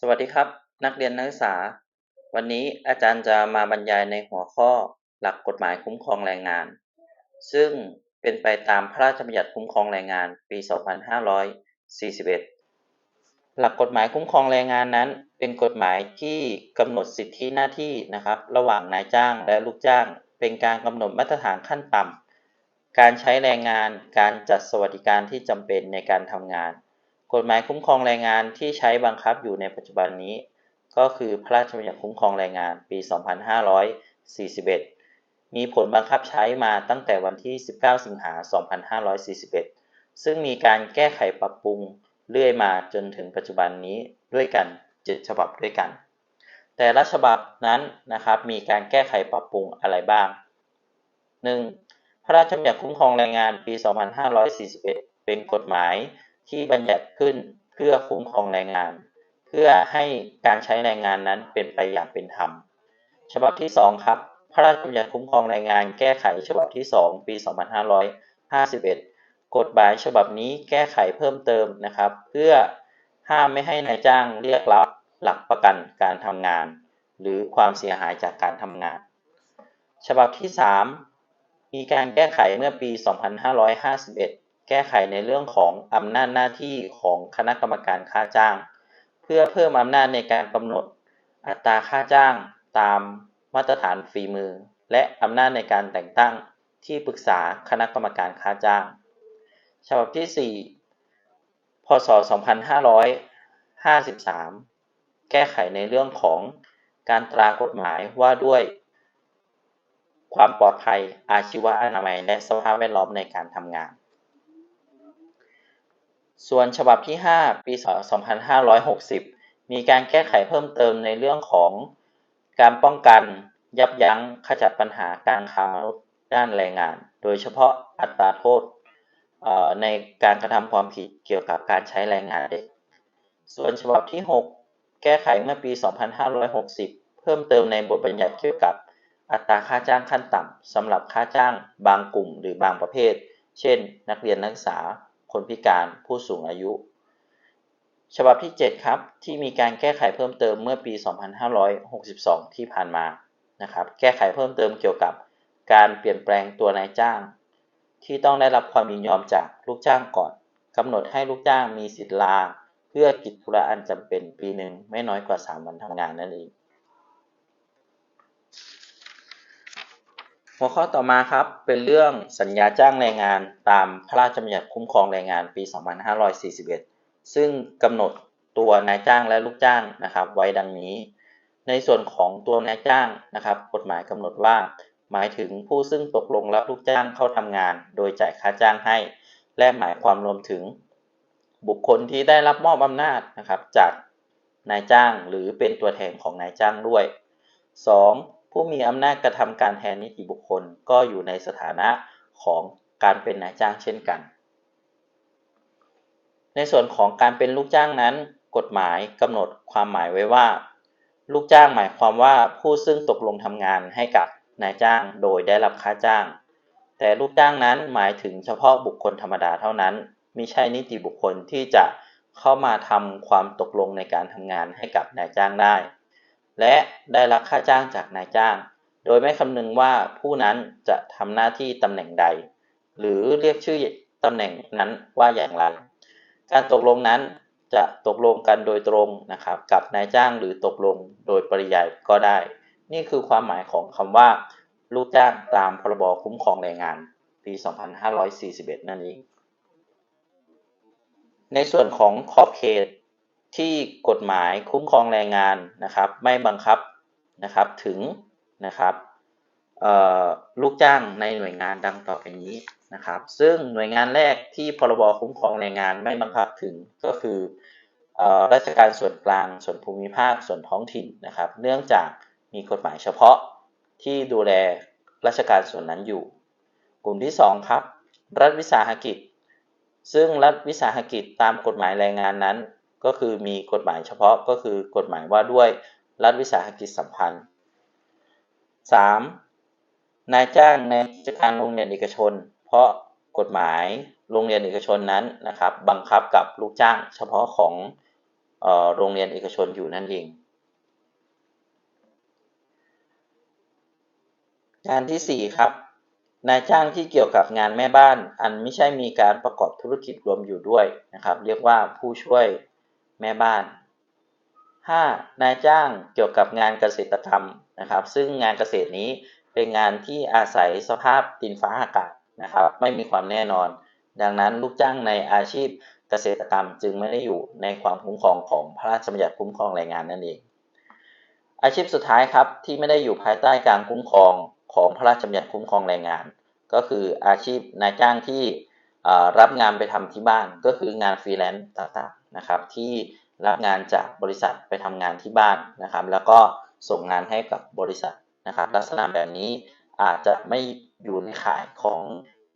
สวัสดีครับ นักเรียนนักศึกษา วันนี้อาจารย์จะมาบรรยายในหัวข้อหลักกฎหมายคุ้มครองแรงงาน ซึ่งเป็นไปตามพระราชบัญญัติคุ้มครองแรงงานปี 2541 หลักกฎหมายคุ้มครองแรงงานนั้น เป็นกฎหมายที่กำหนดสิทธิหน้าที่นะครับ ระหว่างนายจ้างและลูกจ้าง เป็นการกำหนดมาตรฐานขั้นต่ำการใช้แรงงานการจัดสวัสดิการที่จำเป็นในการทำงาน กฎหมายคุ้มครองแรงงานที่ใช้บังคับอยู่ในปัจจุบันนี้ ก็คือพระราชบัญญัติคุ้มครองแรงงานปี 2541 มีผลบังคับใช้มาตั้งแต่วันที่ 19 สิงหา 2541 ซึ่งมีการแก้ไขปรับปรุงเรื่อยมาจนถึงปัจจุบันนี้ด้วยกัน 7 ฉบับด้วยกัน แต่ละฉบับนั้นนะครับมีการแก้ไขปรับปรุงอะไรบ้าง 1. พระราชบัญญัติคุ้มครองแรงงานปี 2541 เป็นกฎหมาย ที่บัญญัติขึ้นเพื่อคุ้มครองแรงงาน เพื่อให้การใช้แรงงานนั้นเป็นไปอย่างเป็นธรรม ฉบับที่ 2 ครับ พระราชบัญญัติคุ้มครองแรงงาน แก้ไขฉบับที่ 2 ปี 2551 กฎหมายฉบับนี้แก้ไขเพิ่มเติมนะครับ เพื่อห้ามไม่ให้นายจ้างเรียกรับหลักประกันการทำงาน หรือความเสียหายจากการทำงาน ฉบับที่ 3 มีการแก้ไขเมื่อปี 2551 แก้ไขในเรื่องของอำนาจหน้าที่ของคณะกรรมการค่าจ้าง เพื่อเพิ่มอำนาจในการกำหนดอัตราค่าจ้างตามมาตรฐานฝีมือ และอำนาจในการแต่งตั้งที่ปรึกษาคณะกรรมการค่าจ้าง ฉบับที่ 4 พศ 2553 แก้ไขในเรื่องของการตรากฎหมายว่าด้วย ความปลอดภัยอาชีวะอนามัย และสภาพแวดล้อมในการทำงาน ส่วนฉบับที่ 5 ปี 2560 มีการแก้ไขเพิ่มเติมในเรื่องของการป้องกันยับยั้งขจัดปัญหาการค้ามนุษย์ด้านแรงงาน โดยเฉพาะอัตราโทษในการกระทำความผิดเกี่ยวกับการใช้แรงงานเด็ก ส่วนฉบับที่ 6 แก้ไขเมื่อปี 2560 เพิ่มเติมในบทบัญญัติเกี่ยวกับอัตราค่าจ้างขั้นต่ำสำหรับค่าจ้างบางกลุ่มหรือบางประเภท เช่น นักเรียนนักศึกษา คนพิการผู้สูงอายุ ฉบับที่ 7 ครับ ที่มีการแก้ไขเพิ่มเติมเมื่อปี 2562 ที่ผ่านมานะครับแก้ไขเพิ่มเติมเกี่ยวกับการเปลี่ยนแปลงตัวนายจ้าง ที่ต้องได้รับความยินยอมจากลูกจ้างก่อนกำหนดให้ลูกจ้างมีสิทธิลาเพื่อกิจธุระอันจำเป็นปีหนึ่งไม่น้อยกว่า 3 วันทำงานนั่นเอง หัวข้อต่อมาครับเป็นเรื่องสัญญาจ้างแรงงานตามพระราชบัญญัติคุ้มครองแรงงานปี 2541 ซึ่งกำหนดตัวนายจ้างและลูกจ้างนะครับไว้ดังนี้ ในส่วนของตัวนายจ้างนะครับกฎหมายกำหนดว่า หมายถึงผู้ซึ่งตกลงรับลูกจ้างเข้าทำงาน โดยจ่ายค่าจ้างให้ และหมายความรวมถึง บุคคลที่ได้รับมอบอำนาจนะครับจากนายจ้างหรือเป็นตัวแทนของนายจ้างด้วย 2. ผู้มีอำนาจกระทำการแทนนิติบุคคลก็อยู่ในสถานะของการเป็นนายจ้างเช่นกัน ในส่วนของการเป็นลูกจ้างนั้น กฎหมายกำหนดความหมายไว้ว่า ลูกจ้างหมายความว่าผู้ซึ่งตกลงทำงานให้กับนายจ้างโดยได้รับค่าจ้าง แต่ลูกจ้างนั้นหมายถึงเฉพาะบุคคลธรรมดาเท่านั้นมิใช่นิติบุคคลที่จะเข้ามาทำความตกลงในการทำงานให้กับนายจ้างได้ และได้รับค่าจ้างจากนายจ้าง โดยไม่คำนึงว่าผู้นั้นจะทำหน้าที่ตำแหน่งใด หรือเรียกชื่อตำแหน่งนั้นว่าอย่างไร การตกลงนั้นจะตกลงกันโดยตรงนะครับกับนายจ้างหรือตกลงโดยปริยายก็ได้ นี่คือความหมายของคำว่า ลูกจ้างตามพรบคุ้มครองแรงงาน ปี 2541 นั่นเองในส่วนของขอบเขต ที่กฎหมายคุ้มครองแรงงานนะครับไม่บังคับนะครับถึงนะครับลูกจ้างในหน่วยงานดังต่อไปนี้นะครับ ซึ่งหน่วยงานแรกที่พรบคุ้มครองแรงงานไม่บังคับถึงก็คือราชการส่วนกลางส่วนภูมิภาคส่วนท้องถิ่นนะครับ เนื่องจากมีกฎหมายเฉพาะที่ดูแลราชการส่วนนั้นอยู่ กลุ่มที่ 2 ครับ รัฐวิสาหกิจ ซึ่งรัฐวิสาหกิจตามกฎหมายแรงงานนั้น ก็คือมีกฎหมายเฉพาะก็คือกฎหมายว่าด้วยรัฐวิสาหกิจสัมพันธ์ 3. นายจ้างในกิจการโรงเรียนเอกชน เพราะกฎหมายโรงเรียนเอกชนนั้นนะครับ บังคับกับลูกจ้างเฉพาะของโรงเรียนเอกชนอยู่นั่นเอง งานที่ 4 ครับ นายจ้างที่เกี่ยวกับงานแม่บ้าน อันไม่ใช่มีการประกอบธุรกิจรวมอยู่ด้วยนะครับ เรียกว่าผู้ช่วย แม่บ้าน 5. นายจ้างเกี่ยวกับงานเกษตรกรรมนะครับ ซึ่งงานเกษตรนี้เป็นงานที่อาศัยสภาพดินฟ้าอากาศนะครับ ไม่มีความแน่นอน ดังนั้นลูกจ้างในอาชีพเกษตรกรรมจึงไม่ได้อยู่ในความคุ้มครองของพระราชบัญญัติคุ้มครองแรงงานนั่นเอง อาชีพสุดท้ายครับที่ไม่ได้อยู่ภายใต้การคุ้มครองของพระราชบัญญัติคุ้มครองแรงงาน ก็คืออาชีพนายจ้างที่รับงานไปทำที่บ้านก็คืองานฟรีแลนซ์ต่างๆ นะครับที่รับงานจากบริษัทไปทำงานที่บ้านนะครับ แล้วก็ส่งงานให้กับบริษัทนะครับ ลักษณะแบบนี้อาจจะไม่อยู่ในข่ายของ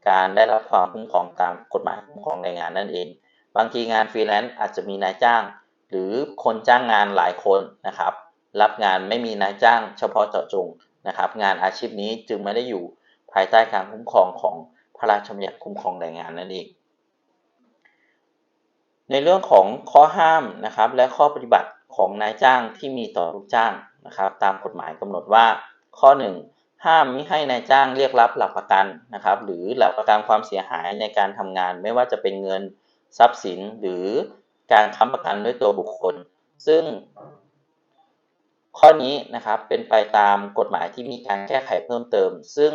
การได้รับความคุ้มครองตามกฎหมายคุ้มครองแรงงานนั่นเอง บางทีงานฟรีแลนซ์อาจจะมีนายจ้าง หรือคนจ้างงานหลายคนนะครับ รับงานไม่มีนายจ้างเฉพาะเจาะจงนะครับ งานอาชีพนี้จึงไม่ได้อยู่ภายใต้การคุ้มครองของพระราชบัญญัติคุ้มครองแรงงานนั่นเอง ในเรื่องของข้อห้ามนะครับ และข้อปฏิบัติของนายจ้างที่มีต่อลูกจ้างนะครับ ตามกฎหมายกำหนดว่า ข้อ 1 ห้ามมิให้นายจ้างเรียกรับหลักประกันนะครับ หรือหลักประกันความเสียหายในการทำงาน ไม่ว่าจะเป็นเงินทรัพย์สินหรือการค้ำประกันด้วยตัวบุคคล ซึ่ง ข้อนี้นะครับเป็นไปตามกฎหมายที่มีการแก้ไขเพิ่มเติม ซึ่ง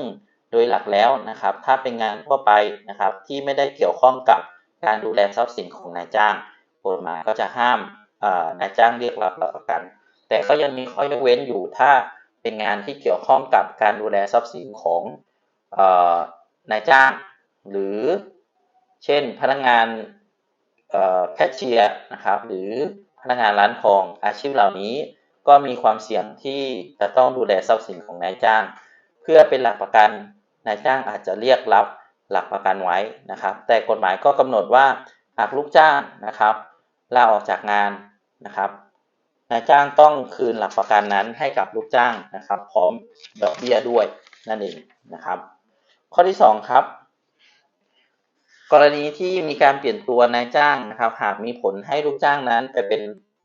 โดยหลักแล้วนะครับ ถ้าเป็นงานทั่วไปนะครับที่ไม่ได้เกี่ยวข้องกับ การดูแลทรัพย์สินของนายจ้างกฎหมายก็จะห้ามนายจ้างเรียกรับประกัน แต่ก็ยังมีข้อยกเว้นอยู่ถ้าเป็นงานที่เกี่ยวข้องกับการดูแลทรัพย์สินของนายจ้าง หรือเช่นพนักงานแคชเชียร์นะครับหรือพนักงานร้านทองอาชีพเหล่านี้ก็มีความเสี่ยงที่จะต้องดูแลทรัพย์สินของนายจ้าง เพื่อเป็นหลักประกันนายจ้างอาจจะเรียกรับ หลักประกันไว้นะครับ แต่กฎหมายก็กำหนดว่าหากลูกจ้างนะครับลาออกจากงานนะครับนายจ้างต้องคืนหลักประกันนั้นให้กับลูกจ้างนะครับ พร้อมดอกเบี้ยด้วยนั่นเองนะครับ ข้อที่ 2 ครับ กรณีที่มีการเปลี่ยนตัวนายจ้างนะครับ หากมีผลให้ลูกจ้างนั้นไปเป็น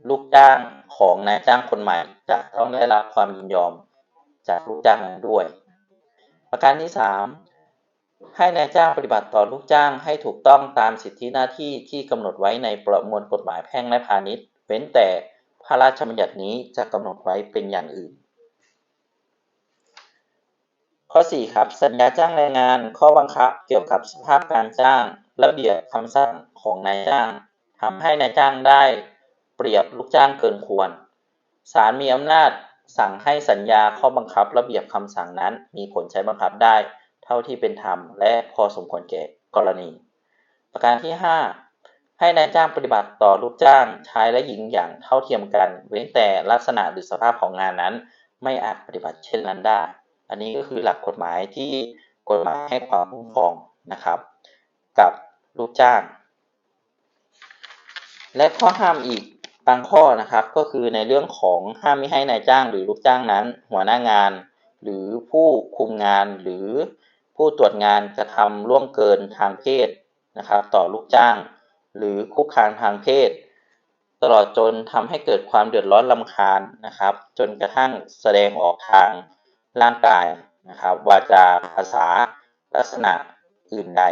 ลูกจ้างของนายจ้างคนใหม่ จะต้องได้รับความยินยอมจากลูกจ้างนั้นด้วย ประการที่ 3 ให้นายจ้างปฏิบัติต่อลูกจ้างให้ถูกต้องตามสิทธิหน้าที่ที่กำหนดไว้ในประมวลกฎหมายแพ่งและพาณิชย์ เว้นแต่พระราชบัญญัตินี้จะกำหนดไว้เป็นอย่างอื่น ข้อ 4 ครับ สัญญาจ้างแรงงานข้อบังคับเกี่ยวกับสภาพการจ้าง ระเบียบคำสั่งของนายจ้างทำให้นายจ้างได้เปรียบลูกจ้างเกินควรศาลมีอำนาจสั่งให้สัญญาข้อบังคับระเบียบคำสั่งนั้น มีผลใช้บังคับได้ ท่าที่เป็นธรรมและพอสมควรแก่กรณี ประการที่ 5 ให้นายจ้างปฏิบัติต่อลูกจ้างชายและหญิงอย่างเท่าเทียมกัน เว้นแต่ลักษณะหรือสภาพของงานนั้น ไม่อาจปฏิบัติเช่นนั้นได้ อันนี้ก็คือหลักกฎหมายที่กฎหมายให้ความคุ้มครองนะครับ กับลูกจ้าง และข้อห้ามอีกบางข้อนะครับ ก็คือในเรื่องของห้ามไม่ให้นายจ้างหรือลูกจ้างนั้น หัวหน้างาน หรือผู้คุมงานหรือ ผู้ตรวจงานกระทำล่วงเกินทางเพศนะครับต่อลูกจ้าง หรือคุกคามทางเพศ ตลอดจนทำให้เกิดความเดือดร้อนลำคาญนะครับ จนกระทั่งแสดงออกทางร่างกายนะครับวาจาภาษาลักษณะอื่นใด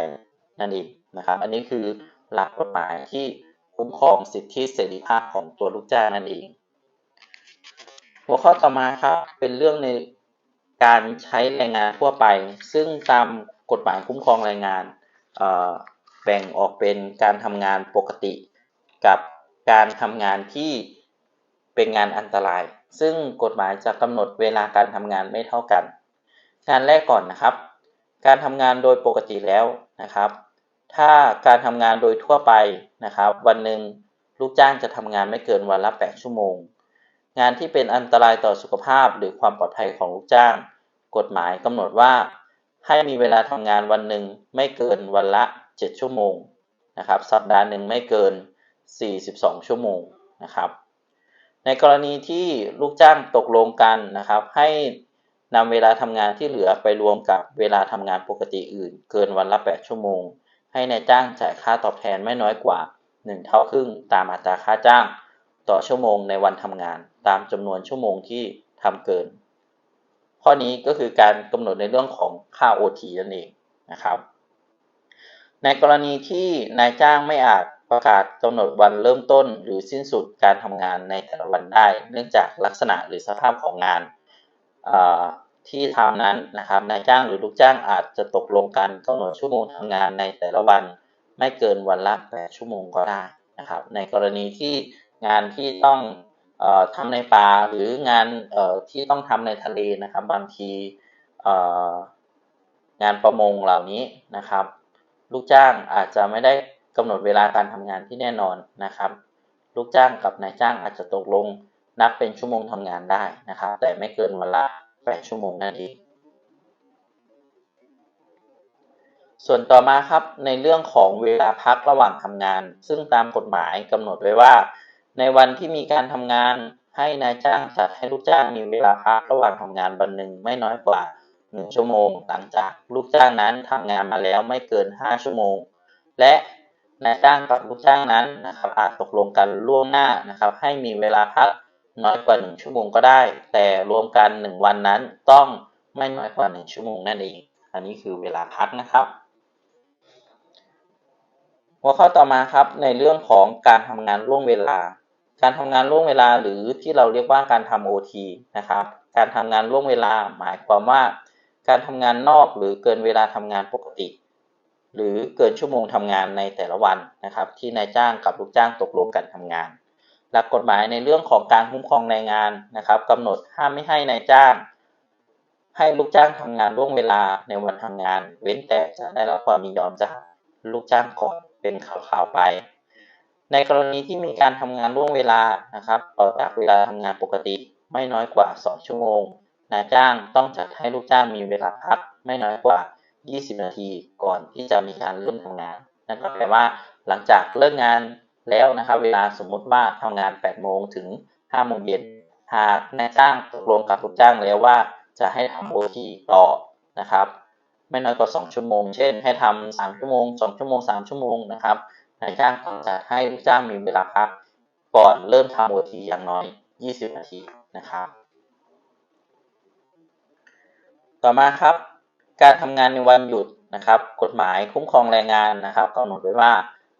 นั่นเองนะครับ อันนี้คือหลักกฎหมายที่คุ้มครองสิทธิเสรีภาพของตัวลูกจ้างนั่นเอง หัวข้อต่อมาครับเป็นเรื่องใน การใช้แรงงานทั่วไป ซึ่งตามกฎหมายคุ้มครองแรงงานแบ่งออกเป็นการทำงานปกติ กับการทำงานที่เป็นงานอันตราย ซึ่งกฎหมายจะกำหนดเวลาการทำงานไม่เท่ากันงานแรกก่อนนะครับ การทำงานโดยปกติแล้วนะครับ ถ้าการทำงานโดยทั่วไปนะครับ วันหนึ่งลูกจ้างจะทำงานไม่เกินวันละ 8 ชั่วโมง งานที่เป็นอันตรายต่อสุขภาพหรือความปลอดภัยของลูกจ้าง กฎหมายกำหนดว่า ให้มีเวลาทำงานวันหนึ่งไม่เกินวันละ 7 ชั่วโมงนะครับสัปดาห์หนึ่งไม่เกิน 42 ชั่วโมงนะครับในกรณีที่ลูกจ้างตกลงกันนะครับ ให้นำเวลาทำงานที่เหลือไปรวมกับเวลาทำงานปกติอื่น เกินวันละ 8 ชั่วโมง ให้ในายจ้างจ่ายค่าตอบแทนไม่น้อยกว่า 1 เท่าครึ่งตามอัตราค่าจ้าง ต่อชั่วโมงในวันทำงาน ตามจำนวนชั่วโมงที่ทำเกิน ข้อนี้ก็คือการกำหนดในเรื่องของค่า OT นั่นเองนะครับ ในกรณีที่นายจ้างไม่อาจประกาศกำหนดวันเริ่มต้นหรือสิ้นสุดการทำงานในแต่ละวันได้ เนื่องจากลักษณะหรือสภาพของงานที่ทำนั้นนะครับนายจ้างหรือลูกจ้างอาจจะตกลงกันกำหนดชั่วโมงทำงานในแต่ละวัน ไม่เกินวันละ8ชั่วโมงก็ได้นะครับ ในกรณีที่ งานที่ต้องออทำในป่าหรืองานที่ต้องทำในทะเลนะครับ บางทีงานประมงเหล่านี้นะครับ ลูกจ้างอาจจะไม่ได้กำหนดเวลาการทำงานที่แน่นอนนะครับ ลูกจ้างกับนายจ้างอาจจะตกลงนับเป็นชั่วโมงทำงานได้นะครับ แต่ไม่เกินเวละ8ชั่วโมงนั่นเองส่วนต่อมาครับในเรื่องของเวลาพักระหว่างทำงาน ซึ่งตามกฎหมายกำหนดไว้ว่า ในวันที่มีการทำงานให้นายจ้างจัดให้ลูกจ้างมีเวลาพักระหว่างทำงานวันหนึ่งไม่น้อยกว่า1ชั่วโมง หลังจากลูกจ้างนั้นทำงานมาแล้วไม่เกิน5ชั่วโมง และนายจ้างกับลูกจ้างนั้นนะครับอาจตกลงกันล่วงหน้านะครับ ให้มีเวลาพักน้อยกว่า1ชั่วโมงก็ได้ แต่รวมกัน1วันนั้นต้องไม่น้อยกว่า1ชั่วโมงนั่นเอง อันนี้คือเวลาพักนะครับ หัวข้อต่อมาครับในเรื่องของการทำงานล่วงเวลา การทำงานล่วงเวลาหรือที่เราเรียกว่าการทำ OT นะครับ การทำงานล่วงเวลาหมายความว่า การทำงานนอกหรือเกินเวลาทำงานปกติ หรือเกินชั่วโมงทำงานในแต่ละวันนะครับ ที่นายจ้างกับลูกจ้างตกลงกันทำงาน หลักกฎหมายในเรื่องของการคุ้มครองแรงงานนะครับกำหนดห้ามไม่ให้ในายจ้าง ให้ลูกจ้างทำงานล่วงเวลาในวันทำงาน เว้นแต่จะได้รับความยินยอมจากลูกจ้างก่อน เป็นข่าวๆไป ในกรณีที่มีการทำงานล่วงเวลานะครับต่อจากเวลาทำงานปกติไม่น้อยกว่า 2 ชั่วโมงนายจ้างต้องจัดให้ลูกจ้างมีเวลาพักไม่น้อยกว่า 20 นาทีก่อนที่จะมีการเริ่มทำงาน นั่นก็แปลว่าหลังจากเลิกงานแล้วนะครับ เวลาสมมุติว่าทำงาน 8 โมงถึง 5 โมงเย็นหากนายจ้างตกลงกับลูกจ้างแล้วว่าจะให้ทำโอทีต่อนะครับ ไม่น้อยกว่า 2 ชั่วโมง เช่น ให้ทำ3ชั่วโมง 2 ชั่วโมง 3 ชั่วโมงนะครับนายจ้างต้องจะให้ลูกจ้างมีเวลาพักก่อนเริ่มทำโอทีอย่างน้อย 20 นาทีนะครับ ต่อมาครับ การทำงานในวันหยุดนะครับ กฎหมายคุ้มครองแรงงานนะครับกำหนดไว้ว่า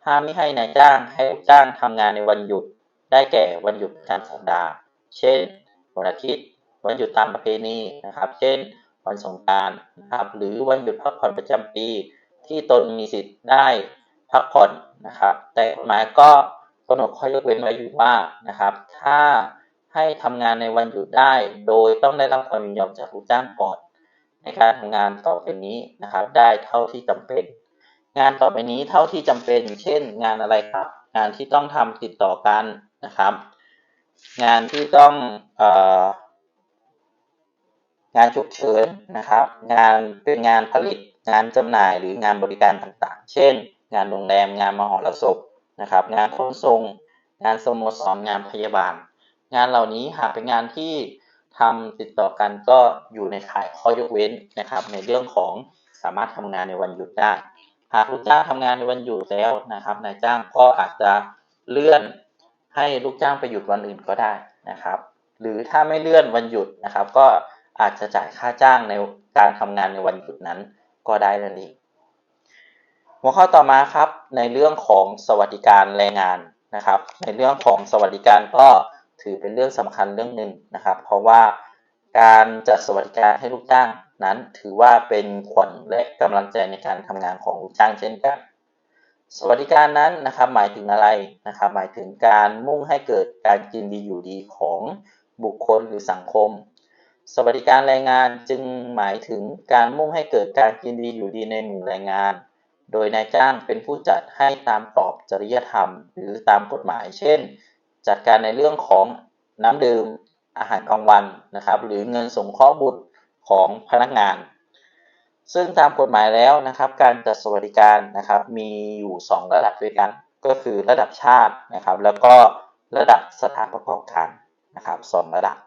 ห้ามไม่ให้นายจ้างให้ลูกจ้างทำงานในวันหยุด ได้แก่วันหยุดประจำสัปดาห์ เช่นวันอาทิตย์ วันหยุดตามประเพณีนะครับ เช่น วันสงกานต์นะครับ หรือวันหยุดพักผ่อนประจำปี ที่ตนมีสิทธิ์ได้พักผ่อนนะครับ แต่กฎหมายก็กำหนดข้อยกเว้นไว้อยู่ว่านะครับ ถ้าให้ทำงานในวันหยุดได้ โดยต้องได้รับความยินยอมจากลูกจ้างก่อนในการทำงานต่อไปนี้นะครับ ได้เท่าที่จำเป็น งานต่อไปนี้เท่าที่จำเป็น เช่น งานอะไรครับ งานที่ต้องทำติดต่อกันนะครับ งานที่ต้องเอ่อ งานฉุกเฉินนะครับ งานเป็นงานผลิต งานจำหน่ายหรืองานบริการต่างๆ เช่น งานโรงแรมงานมหรสพนะครับ งานขนส่ง งานสโมสรงานพยาบาล งานเหล่านี้หากเป็นงานที่ทำติดต่อกันก็อยู่ในข่ายข้อยกเว้นนะครับ ในเรื่องของสามารถทำงานในวันหยุดได้หากลูกจ้างทำงานในวันหยุดแล้วนะครับนายจ้างก็อาจจะเลื่อนให้ลูกจ้างไปหยุดวันอื่นก็ได้นะครับ หรือถ้าไม่เลื่อนวันหยุดนะครับ ก็ อาจจะจ่ายค่าจ้างในการทำงานในวันหยุดนั้นก็ได้นั่นเองหัวข้อต่อมาครับในเรื่องของสวัสดิการแรงงานนะครับ ในเรื่องของสวัสดิการก็ถือเป็นเรื่องสำคัญเรื่องหนึ่งนะครับ เพราะว่าการจัดสวัสดิการให้ลูกจ้างนั้น ถือว่าเป็นขวัญและกำลังใจในการทำงานของลูกจ้างเช่นกัน สวัสดิการนั้นนะครับหมายถึงอะไรนะครับ หมายถึงการมุ่งให้เกิดการกินดีอยู่ดีของบุคคลหรือสังคม สวัสดิการแรงงานจึงหมายถึงการมุ่งให้เกิดการกินดีอยู่ดีในหมู่แรงงาน โดยนายจ้างเป็นผู้จัดให้ตามกรอบจริยธรรม หรือตามกฎหมาย เช่น จัดการในเรื่องของน้ำดื่มอาหารกลางวันนะครับ หรือเงินสงเคราะห์บุตรของพนักงาน ซึ่งตามกฎหมายแล้วนะครับ การจัดสวัสดิการนะครับมีอยู่ 2 ระดับด้วยกัน ก็คือระดับชาตินะครับ แล้วก็ระดับสถานประกอบการนะครับสระดับ